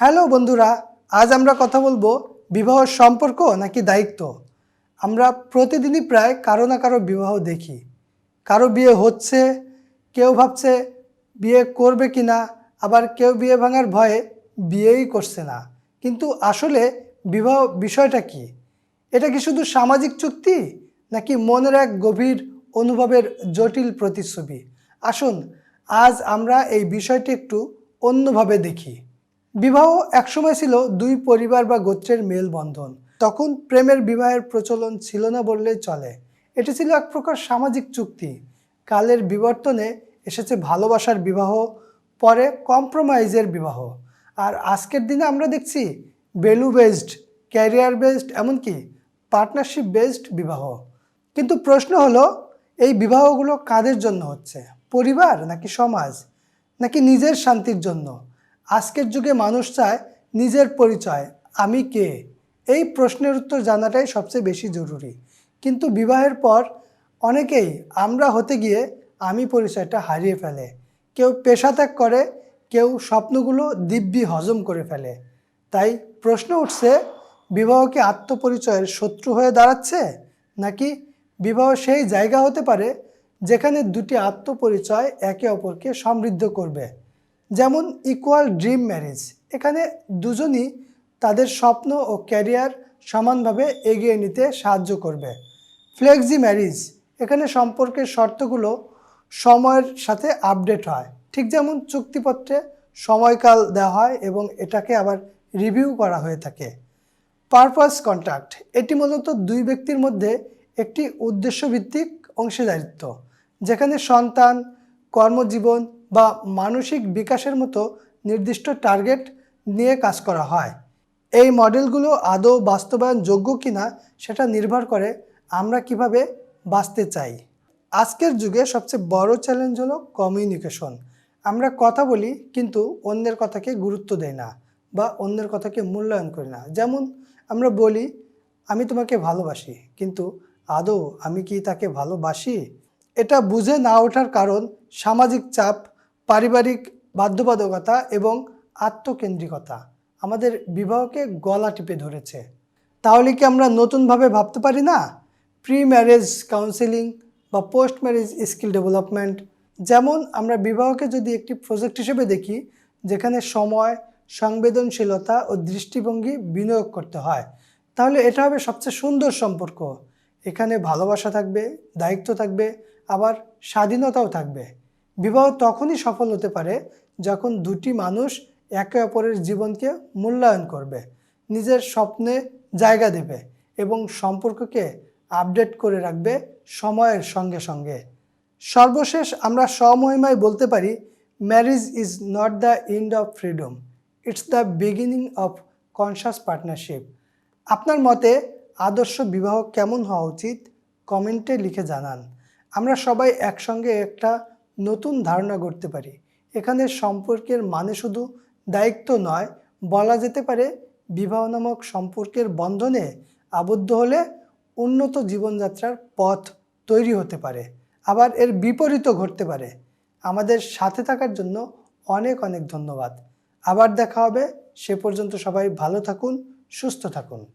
Hello বন্ধুরা, আজ আমরা কথা বলব বিবাহ সম্পর্ক নাকি দায়িত্ব? আমরা প্রতিদিনই প্রায় কারও না কারও বিবাহ দেখি। কারও বিয়ে হচ্ছে, কেউ ভাবছে বিয়ে করবে কি না আবার কেউ বিয়ে ভাঙার ভয়ে বিয়েই করছে না। কিন্তু আসলে বিবাহ বিষয়টা কি? এটা কি শুধু সামাজিক চুক্তি, নাকি মনের এক গভীর অনুভবের জটিল প্রতিচ্ছবি? আসুন, আজ আমরা এই বিষয়টি একটু অন্যভাবে দেখি। বিবাহ একসময় ছিল দুই পরিবার বা গোত্রের মেলবন্ধন। তখন প্রেমের বিবাহের প্রচলন ছিল না বললেই চলে। এটি ছিল এক প্রকার সামাজিক চুক্তি। কালের বিবর্তনে এসেছে ভালোবাসার বিবাহ, পরে কম্প্রোমাইজের বিবাহ। আর আজকের দিনে আমরা দেখছি ভ্যালু বেসড ক্যারিয়ার বেসড এমনকি পার্টনারশিপ বেসড বিবাহ। কিন্তু প্রশ্ন হলো, এই বিবাহগুলো কাদের জন্য হচ্ছে? পরিবার নাকি সমাজ? নাকি নিজের শান্তির জন্য? আজকের যুগে মানুষ চায় নিজের পরিচয়, আমি কে? এই প্রশ্নের উত্তর জানাটাই সবচেয়ে বেশি জরুরি। কিন্তু বিবাহের পর অনেকেই আমরা হতে গিয়ে আমি পরিচয়টা হারিয়ে ফেলে। কেউ পেশা ত্যাগ করে, কেউ স্বপ্নগুলো দিব্যি হজম করে ফেলে। তাই প্রশ্ন উঠছে, বিবাহ কি আত্মপরিচয়ের শত্রু হয়ে দাঁড়াচ্ছে? নাকি বিবাহ সেই জায়গা হতে পারে যেখানে দুটি আত্মপরিচয় একে অপরকে সমৃদ্ধ করবে? যেমন ইকুয়াল ড্রিম ম্যারেজ এখানে দুজনই তাদের স্বপ্ন ও ক্যারিয়ার সমানভাবে এগিয়ে নিতে সাহায্য করবে। ফ্লেক্সি ম্যারিজ এখানে সম্পর্কের শর্তগুলো সময়ের সাথে আপডেট হয়। ঠিক যেমন চুক্তিপত্রে সময়কাল দেওয়া হয় এবং এটাকে আবার রিভিউ করা হয়ে থাকে। পারপাস কন্ট্রাক্ট এটি মূলত দুই ব্যক্তির মধ্যে একটি উদ্দেশ্যভিত্তিক অংশীদারিত্ব, যেখানে সন্তান কর্মজীবন বা মানসিক বিকাশের মতো নির্দিষ্ট টার্গেট নিয়ে কাজ করা হয়। এই মডেলগুলো আদৌ বাস্তবায়নযোগ্য কিনা সেটা নির্ভর করে আমরা কীভাবে বাঁচতে চাই। আজকের যুগে সবচেয়ে বড় চ্যালেঞ্জ হলো কমিউনিকেশন আমরা কথা বলি কিন্তু অন্যের কথাকে গুরুত্ব দেই না বা অন্যের কথাকে মূল্যায়ন করি না। যেমন আমরা বলি, আমি তোমাকে ভালোবাসি, কিন্তু আদৌ আমি কি তাকে ভালোবাসি? এটা বুঝে না ওঠার কারণ সামাজিক চাপ, পারিবারিক বাধ্যবাধকতা এবং আত্মকেন্দ্রিকতা। আমাদের বিবাহকে গলা টিপে ধরেছে। তাহলে কি আমরা নতুনভাবে ভাবতে পারি না? প্রি ম্যারেজ কাউন্সেলিং বা পোস্ট ম্যারেজ স্কিল ডেভেলপমেন্ট যেমন আমরা বিবাহকে যদি একটি প্রজেক্ট হিসেবে দেখি, যেখানে সময়, সংবেদনশীলতা ও দৃষ্টিভঙ্গি বিনিয়োগ করতে হয়, তাহলে এটা হবে সবচেয়ে সুন্দর সম্পর্ক। এখানে ভালোবাসা থাকবে, দায়িত্ব থাকবে, আবার স্বাধীনতাও থাকবে। বিবাহ তখনই সফল হতে পারে যখন দুটি মানুষ একে অপরের জীবনকে মূল্যায়ন করবে, নিজের স্বপ্নে জায়গা দেবে এবং সম্পর্ককে আপডেট করে রাখবে সময়ের সঙ্গে সঙ্গে। সর্বশেষ আমরা স্বমহিমায় বলতে পারি marriage is not the end of freedom it's the beginning of conscious partnership আপনার মতে আদর্শ বিবাহ কেমন হওয়া উচিত? কমেন্টে লিখে জানান। আমরা সবাই একসঙ্গে একটা নতুন ধারণা গড়তে পারি। এখানে সম্পর্কের মানে শুধু দায়িত্ব নয়, বলা যেতে পারে বিবাহ নামক সম্পর্কের বন্ধনে আবদ্ধ হলে উন্নত জীবনযাত্রার পথ তৈরি হতে পারে। আবার এর বিপরীতও ঘটতে পারে। আমাদের সাথে থাকার জন্য অনেক অনেক ধন্যবাদ। আবার দেখা হবে। সে পর্যন্ত সবাই ভালো থাকুন, সুস্থ থাকুন।